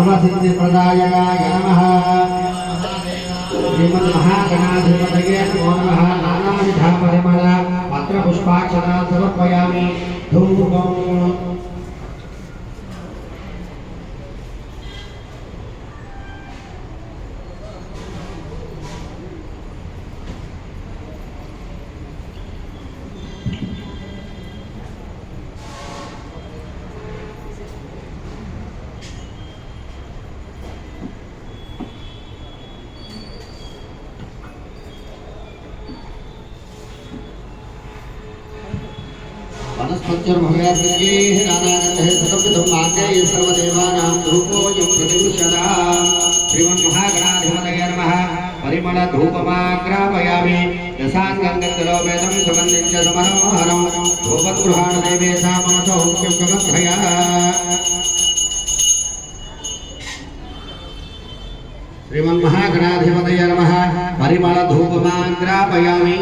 सर्वसिद्धिप्रदायकाय नमः। श्रीमन्महागणाधिपतये नमो नमः। नानाविधा परिमल पत्रपुष्पाक्षरा समर्पयामि धूपम् वनस्पत्युर्भवेर्गैः नानागन्धैः सतर्पितं मार्गैः सर्वदेवानां धूपोऽयं प्रतिगृह्यता श्रीमन्महागणाधिपतये नमः परिमलधूपमाग्रापयामि यशाङ्गं गङ्गलोपेदं सुगन्धिं च समनोहरं धूपगृहाण देवेशा मनसो मुख्यं गमध्वया श्रीमन्महागणाधिपतये नमः परिमलधूपमाग्रापयामि